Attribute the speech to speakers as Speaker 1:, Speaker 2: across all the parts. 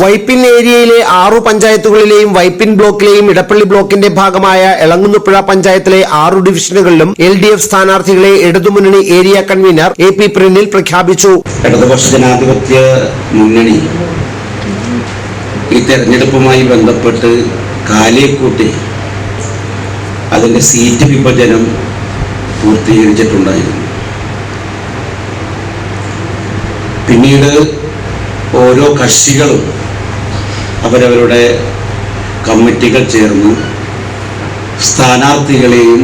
Speaker 1: വൈപ്പിൻ ഏരിയയിലെ ആറു പഞ്ചായത്തുകളിലെയും വൈപ്പിൻ ബ്ലോക്കിലെയും ഇടപ്പള്ളി ബ്ലോക്കിന്റെ ഭാഗമായ എളങ്ങുന്നുപ്പുഴ പഞ്ചായത്തിലെ ആറു ഡിവിഷനുകളിലും എൽ ഡി എഫ് സ്ഥാനാർത്ഥികളെ ഇടതുമുന്നണി area convener A P Prinil പ്രഖ്യാപിച്ചു.
Speaker 2: ഇടതുപക്ഷ ജനാധിപത്യ മുന്നണി ഈ തെരഞ്ഞെടുപ്പുമായി ബന്ധപ്പെട്ട് കാലേക്കൂട്ടി അതിന്റെ സീറ്റ് വിഭജനം പൂർത്തീകരിച്ചിട്ടുണ്ടായിരുന്നു. പിന്നീട് ഓരോ കക്ഷികളും അവരവരുടെ കമ്മിറ്റികൾ ചേർന്ന് സ്ഥാനാർത്ഥികളെയും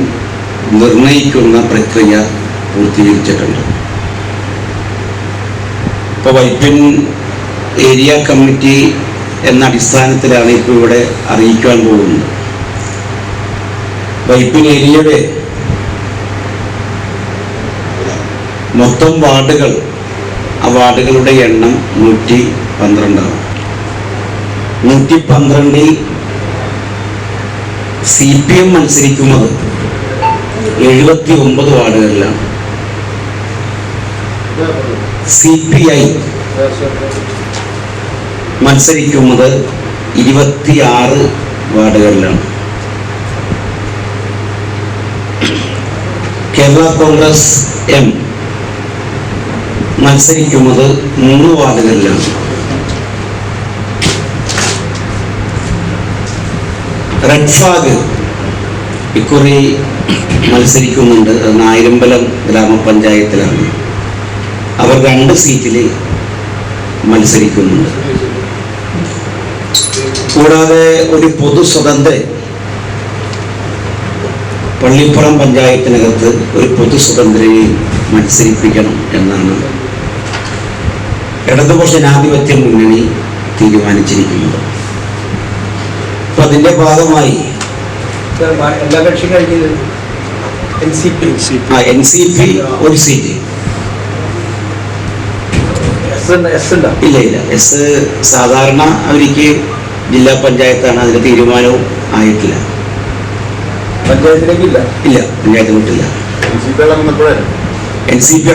Speaker 2: നിർണയിക്കുന്ന പ്രക്രിയ പൂർത്തീകരിച്ചിട്ടുണ്ട്. ഇപ്പോൾ വൈപ്പിൻ ഏരിയ കമ്മിറ്റി എന്ന അടിസ്ഥാനത്തിലാണ് ഇപ്പോൾ ഇവിടെ അറിയിക്കാൻ പോകുന്നത്. വൈപ്പിൻ ഏരിയയുടെ മൊത്തം വാർഡുകൾ ആ വാർഡുകളുടെ എണ്ണം നൂറ്റി പന്ത്രണ്ടാണ്. നൂറ്റി പന്ത്രണ്ടിൽ സി പി എം മത്സരിക്കുന്നത് എഴുപത്തി ഒമ്പത് വാർഡുകളിലാണ് സി പി ഐ മത്സരിക്കുന്നത് ഇരുപത്തിയാറ് വാർഡുകളിലാണ്. കേരള കോൺഗ്രസ് എം മത്സരിക്കുന്നത് മൂന്ന് വാർഡുകളിലാണ്. റെഡ് ഫ്ലാഗ് ഇക്കുറി മത്സരിക്കുന്നുണ്ട്. അത് നായരമ്പലം ഗ്രാമപഞ്ചായത്തിലാണ്. അവർ രണ്ട് സീറ്റിൽ മത്സരിക്കുന്നുണ്ട്. കൂടാതെ ഒരു പൊതു പള്ളിപ്പുറം പഞ്ചായത്തിനകത്ത് ഒരു പൊതു മത്സരിപ്പിക്കണം എന്നാണ് ഇടതുപക്ഷ ജനാധിപത്യ മുന്നണി തീരുമാനിച്ചിരിക്കുന്നത്. അപ്പൊ അതിന്റെ ഭാഗമായി
Speaker 3: എല്ലാ കക്ഷി കഴിഞ്ഞത് N C P
Speaker 2: N C P ഒരു സീറ്റ്
Speaker 3: എസ് എസ്
Speaker 2: ഇല്ല ഇല്ല. എസ് സാധാരണ അവർക്ക് ജില്ലാ പഞ്ചായത്താണ് അതിന് തീരുമാനവും ആയിട്ടില്ല.
Speaker 3: പഞ്ചായത്തിലേക്കില്ല?
Speaker 2: ഇല്ല പഞ്ചായത്ത് വിട്ടില്ല. എൻ സി പി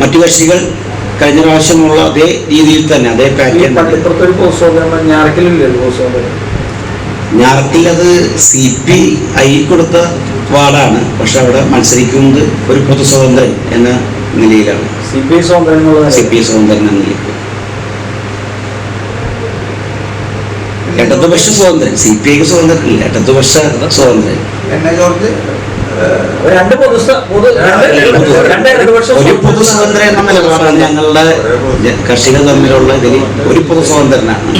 Speaker 2: മറ്റു കക്ഷികൾ കഴിഞ്ഞ പ്രാവശ്യമുള്ള അതേ രീതിയിൽ തന്നെ അതേ പാറ്റേൺ
Speaker 3: പള്ളിപ്പുറത്ത് ഒരു പോസ്റ്റ് ഓഫീസ് ഞാറക്കലില്ലല്ലോ പോസ്റ്റ് ഓഫീസ്
Speaker 2: ഞാറത്തിൽ അത് സി പി ഐ കൊടുത്ത വാർഡാണ്. പക്ഷെ അവിടെ മത്സരിക്കുന്നത് ഒരു പൊതു സ്വതന്ത്രൻ എന്ന നിലയിലാണ്.
Speaker 3: സി പി
Speaker 2: സ്വതന്ത്രൻ എന്ന നിലയിൽ. ഇടതുപക്ഷ സ്വാതന്ത്ര്യം സി പി ഐക്ക് സ്വാതന്ത്ര്യം ഇല്ല ഇടതുപക്ഷ സ്വാതന്ത്ര്യം
Speaker 3: രണ്ട് പൊതു
Speaker 2: ഒരു പൊതു സ്വാതന്ത്ര്യം എന്ന നിലപാടാണ് ഞങ്ങളുടെ കർഷകർ കക്ഷികൾ തമ്മിലുള്ള ഇതിൽ ഒരു പൊതു സ്വാതന്ത്ര്യനാണ്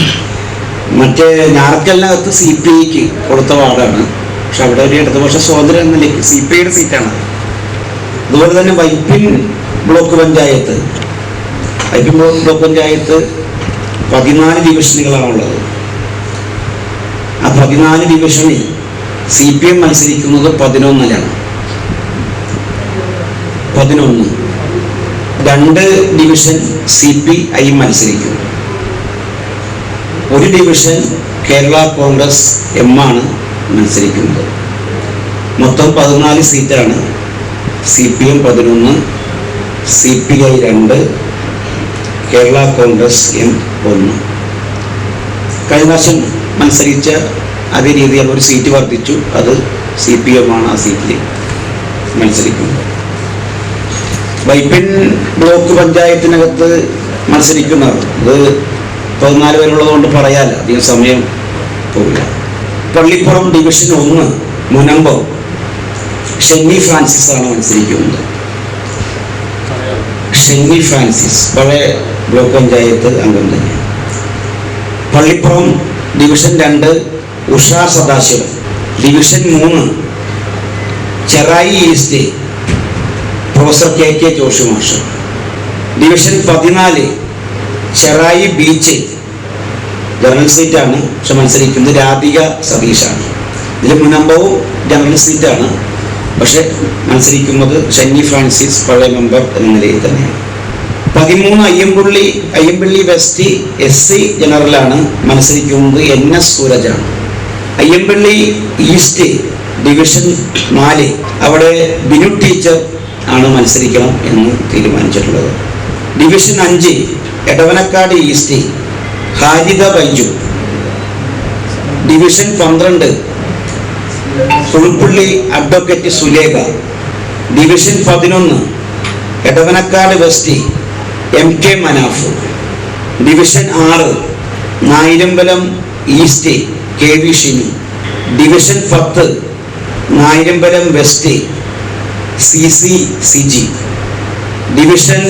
Speaker 2: മറ്റേ ഞാറക്കലിനകത്ത് സി പി ഐക്ക് കൊടുത്ത വാർഡാണ്. പക്ഷെ അവിടെ ഒരു ഇടതുപക്ഷ സ്വാതന്ത്ര്യം എന്ന നിലയ്ക്ക് സി പി ഐയുടെ സീറ്റാണ്. അതുപോലെ തന്നെ വൈപ്പിൻ ബ്ലോക്ക് പഞ്ചായത്ത്. വൈപ്പിൻ ബ്ലോക്ക് പഞ്ചായത്ത് പതിനാല് ഡിവിഷനുകളാണുള്ളത്. ആ പതിനാല് ഡിവിഷനിൽ സി പി എം മത്സരിക്കുന്നത് പതിനൊന്നിലാണ്. പതിനൊന്ന്. രണ്ട് ഡിവിഷൻ സി പി ഐ മത്സരിക്കും ഒരു ഡിവിഷൻ കേരള കോൺഗ്രസ് എം ആണ് മത്സരിക്കുന്നത്. മൊത്തം പതിനാല് സീറ്റാണ്. സി പി എം പതിനൊന്ന് സി പി ഐ രണ്ട് കേരള കോൺഗ്രസ് എം ഒന്ന്. കഴിഞ്ഞ പ്രാവശ്യം മത്സരിച്ച അതേ രീതിയിൽ ഒരു സീറ്റ് വർദ്ധിച്ചു. അത് സി പി എം ആണ് ആ സീറ്റിൽ മത്സരിക്കുന്നത്. വൈപ്പിൻ ബ്ലോക്ക് പഞ്ചായത്തിനകത്ത് മത്സരിക്കുന്നവർ. ഇത് പതിനാല് പേരുള്ളത് കൊണ്ട് പറയാല്ല അധികം സമയം പോകില്ല പള്ളിപ്പുറം ഡിവിഷൻ ഒന്ന് മുനമ്പം ഷെന്നി ഫ്രാൻസിസ് ആണ് മത്സരിക്കുന്നത്. ഷെന്നി ഫ്രാൻസിസ് പഴയ ബ്ലോക്ക് പഞ്ചായത്ത് അംഗം തന്നെ പള്ളിപ്പുറം ഡിവിഷൻ രണ്ട് ഉഷ സദാശിവൻ ഡിവിഷൻ മൂന്ന് Cherai east professor K K Joshi മാഷ്. ഡിവിഷൻ പതിനാല് ചെറായി ബീച്ച്. ജനറൽ സീറ്റാണ്. പക്ഷെ മത്സരിക്കുന്നത് രാധിക സതീഷാണ്. ഇതിൽ മുനമ്പവും ജനറൽ സീറ്റാണ്. പക്ഷെ മത്സരിക്കുന്നത് ഷെന്നി ഫ്രാൻസിസ് പഴയ മെമ്പർ എന്ന നിലയിൽ തന്നെയാണ്. പതിമൂന്ന് Ayyampully Ayyampilly west S C ജനറലാണ് മത്സരിക്കുന്നത് എൻ എസ് സൂരജാണ്. അയ്യമ്പള്ളി ഈസ്റ്റ് ഡിവിഷൻ നാല്. അവിടെ ബിനു ടീച്ചർ ആണ് മത്സരിക്കണം എന്ന് തീരുമാനിച്ചിട്ടുള്ളത്. ഡിവിഷൻ അഞ്ച് എടവനക്കാട് ഈസ്റ്റ് ഹാരിത ബൈജു. ഡിവിഷൻ പന്ത്രണ്ട് പുളിപ്പുള്ളി അഡ്വക്കേറ്റ് സുലേഖ. ഡിവിഷൻ പതിനൊന്ന് Edavanakkad west M K Manaf. Division ആറ് Nayarambalam east K V Shinu. Division പത്ത് Nayarambalam west C C C G division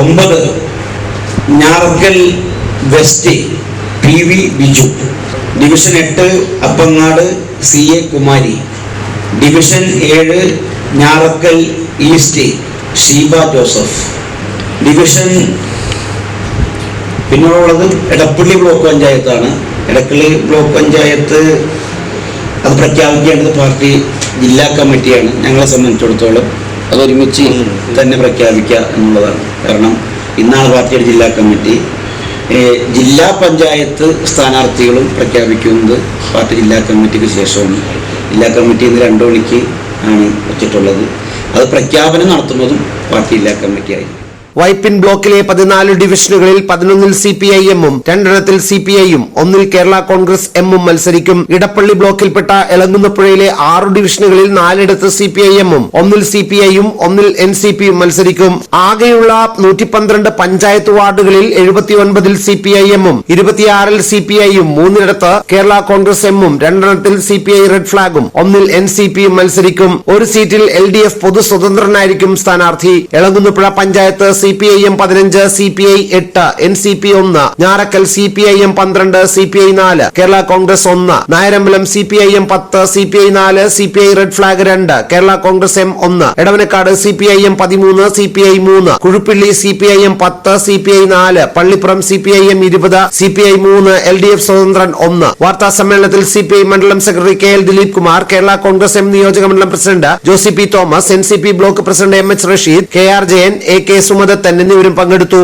Speaker 2: ഒമ്പത് Njarakkal west P V Biju. Division എട്ട് Appangad C A Kumari. Division ഏഴ് Njarakkal east Sheeba Joseph. Division പിന്നുള്ളത് Edappally block പഞ്ചായത്താണ്. Edappally block panchayat അത് പ്രഖ്യാപിക്കേണ്ടത് party ജില്ലാ കമ്മിറ്റിയാണ് ഞങ്ങളെ സംബന്ധിച്ചിടത്തോളം അതൊരുമിച്ച് തന്നെ പ്രഖ്യാപിക്കുക എന്നുള്ളതാണ്. കാരണം ഇന്നാണ് പാർട്ടിയുടെ ജില്ലാ കമ്മിറ്റി. ജില്ലാ പഞ്ചായത്ത് സ്ഥാനാർത്ഥികളും പ്രഖ്യാപിക്കുന്നത് പാർട്ടി ജില്ലാ കമ്മിറ്റിക്ക് ശേഷമാണ്. ജില്ലാ കമ്മിറ്റി ഇന്ന് രണ്ടു മണിക്ക് ആണ് വെച്ചിട്ടുള്ളത്. അത് പ്രഖ്യാപനം നടത്തുന്നതും പാർട്ടി ജില്ലാ കമ്മിറ്റിയായിരുന്നു
Speaker 1: വൈപ്പിൻ ബ്ലോക്കിലെ പതിനാല് ഡിവിഷനുകളിൽ പതിനൊന്നിൽ സി പി ഐ എമ്മും രണ്ടെണ്ണത്തിൽ സി പി ഐയും ഒന്നിൽ കേരള കോൺഗ്രസ് എമ്മും മത്സരിക്കും. ഇടപ്പള്ളി ബ്ലോക്കിൽപ്പെട്ട എളങ്ങുന്നപ്പുഴയിലെ ആറു ഡിവിഷനുകളിൽ നാലിടത്ത് സി പി ഐ എമ്മും ഒന്നിൽ സി പി ഐയും ഒന്നിൽ എൻ സി പിയും മത്സരിക്കും. ആകെയുള്ള നൂറ്റി പന്ത്രണ്ട് പഞ്ചായത്ത് വാർഡുകളിൽ എഴുപത്തിയൊൻപതിൽ സി പി ഐ എമ്മും ഇരുപത്തിയാറിൽ സി പി ഐയും മൂന്നിടത്ത് കേരള കോൺഗ്രസ് എമ്മും രണ്ടെണ്ണത്തിൽ സി പി ഐ റെഡ് ഫ്ളാഗും ഒന്നിൽ എൻ സി പിയും മത്സരിക്കും. ഒരു സീറ്റിൽ എൽ ഡി എഫ് പൊതു സ്വതന്ത്രനായിരിക്കും സ്ഥാനാർത്ഥി. Elankunnapuzha panchayat C P I M പതിനഞ്ച് സി പി ഐ എട്ട് എൻ സി പി ഒന്ന് Njarakkal C P I M പന്ത്രണ്ട് സി പി ഐ നാല് കേരള കോൺഗ്രസ് ഒന്ന് Nayarambalam C P I M പത്ത് സി പി ഐ നാല് C P I red flag രണ്ട് Kerala Congress M ഒന്ന് Edavanakkad C P I M പതിമൂന്ന് സി പി ഐ മൂന്ന് Kuzhuppilly C P I M പത്ത് സി പി ഐ നാല് Pallippuram C P I M ഇരുപത് C P I മൂന്ന് L D F സ്വതന്ത്രൻ ഒന്ന്. വാർത്താ സമ്മേളനത്തിൽ സി പി ഐ മണ്ഡലം secretary K L Dileep Kumar Kerala Congress M നിയോജക മണ്ഡലം president Josy P Thomas N C P block president M H Rasheed K R Jayan A K Sumadathan എന്നിവരും പങ്കെടുത്തു.